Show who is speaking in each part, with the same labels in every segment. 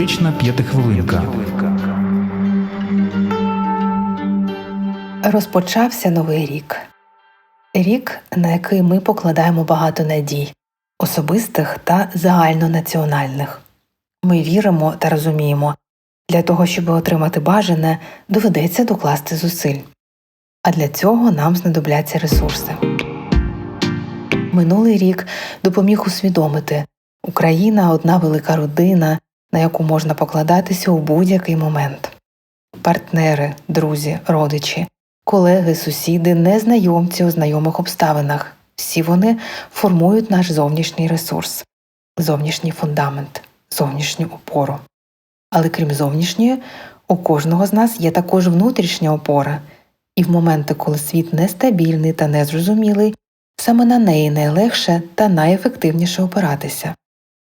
Speaker 1: Психотерапевтична п'ятихвилинка.
Speaker 2: Розпочався новий рік. Рік, на який ми покладаємо багато надій, особистих та загальнонаціональних. Ми віримо та розуміємо, для того, щоб отримати бажане, доведеться докласти зусиль. А для цього нам знадобляться ресурси. Минулий рік допоміг усвідомити Україна одна велика родина, на яку можна покладатися у будь-який момент. Партнери, друзі, родичі, колеги, сусіди, незнайомці у знайомих обставинах. Всі вони формують наш зовнішній ресурс, зовнішній фундамент, зовнішню опору. Але крім зовнішньої, у кожного з нас є також внутрішня опора, і в моменти, коли світ нестабільний та незрозумілий, саме на неї найлегше та найефективніше опиратися.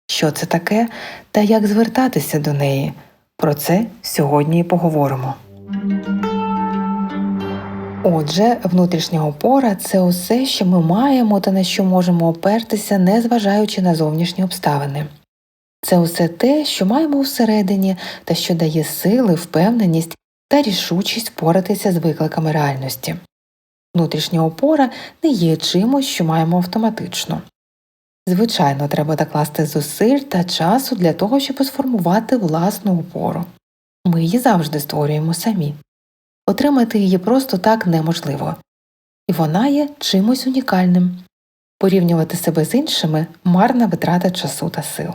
Speaker 2: Що це таке та як звертатися до неї? Про це сьогодні і поговоримо. Отже, внутрішня опора це усе, що ми маємо та на що можемо опертися, незважаючи на зовнішні обставини. Це усе те, що маємо всередині та що дає сили, впевненість та рішучість впоратися з викликами реальності. Внутрішня опора не є чимось, що маємо автоматично. Звичайно, треба докласти зусиль та часу для того, щоб сформувати власну опору. Ми її завжди створюємо самі. Отримати її просто так неможливо, і вона є чимось унікальним. Порівнювати себе з іншими марна витрата часу та сил.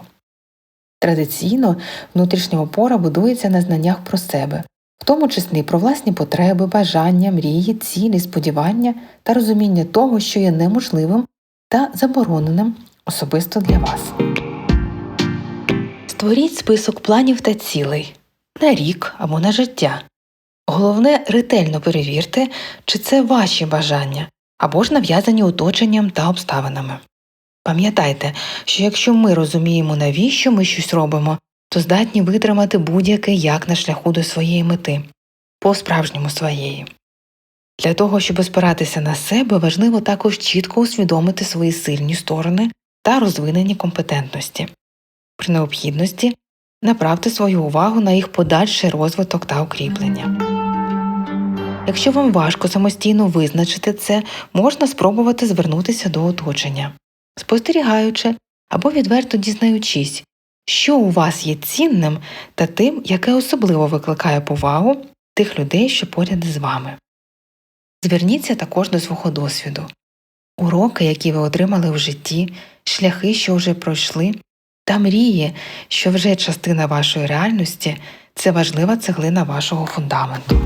Speaker 2: Традиційно внутрішня опора будується на знаннях про себе, в тому числі про власні потреби, бажання, мрії, цілі, сподівання та розуміння того, що є неможливим та забороненим особисто для вас. Створіть список планів та цілей на рік або на життя. Головне ретельно перевірте, чи це ваші бажання або ж нав'язані оточенням та обставинами. Пам'ятайте, що якщо ми розуміємо, навіщо ми щось робимо, то здатні витримати будь-яке як на шляху до своєї мети, по справжньому своєї. Для того, щоб спиратися на себе, важливо також чітко усвідомити свої сильні сторони та розвинені компетентності. При необхідності направте свою увагу на їх подальший розвиток та укріплення. Якщо вам важко самостійно визначити це, можна спробувати звернутися до оточення, спостерігаючи або відверто дізнаючись, що у вас є цінним та тим, яке особливо викликає повагу тих людей, що поряд з вами. Зверніться також до свого досвіду, уроки, які ви отримали в житті, шляхи, що вже пройшли, та мрії, що вже частина вашої реальності це важлива цеглина вашого фундаменту.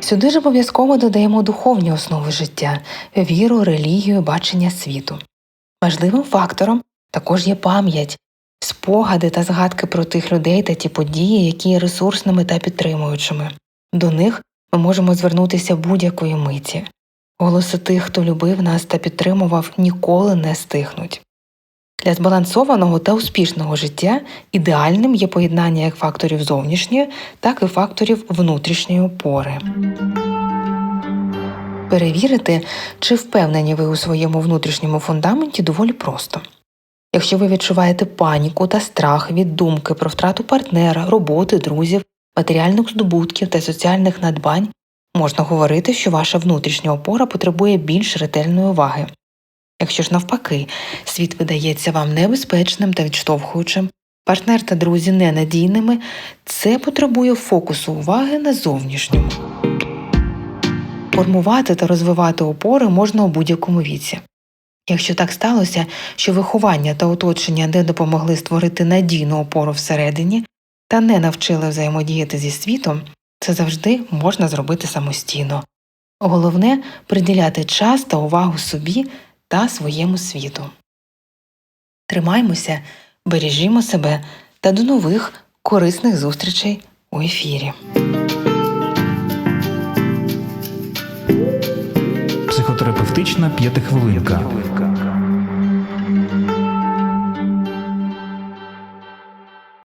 Speaker 2: Сюди ж обов'язково додаємо духовні основи життя, віру, релігію, бачення світу. Важливим фактором також є пам'ять, спогади та згадки про тих людей та ті події, які є ресурсними та підтримуючими. До них ми можемо звернутися будь-якої миті. Голоси тих, хто любив нас та підтримував, ніколи не стихнуть. Для збалансованого та успішного життя ідеальним є поєднання як факторів зовнішньої, так і факторів внутрішньої опори. Перевірити, чи впевнені ви у своєму внутрішньому фундаменті доволі просто. Якщо ви відчуваєте паніку та страх від думки про втрату партнера, роботи, друзів, матеріальних здобутків та соціальних надбань, можна говорити, що ваша внутрішня опора потребує більш ретельної уваги. Якщо ж навпаки, світ видається вам небезпечним та відштовхуючим, партнер та друзі ненадійними, це потребує фокусу уваги на зовнішньому. Формувати та розвивати опори можна у будь-якому віці. Якщо так сталося, що виховання та оточення не допомогли створити надійну опору всередині та не навчили взаємодіяти зі світом, це завжди можна зробити самостійно. Головне приділяти час та увагу собі та своєму світу. Тримаймося, бережімо себе та до нових корисних зустрічей у ефірі.
Speaker 1: Психотерапевтична п'ятихвилинка.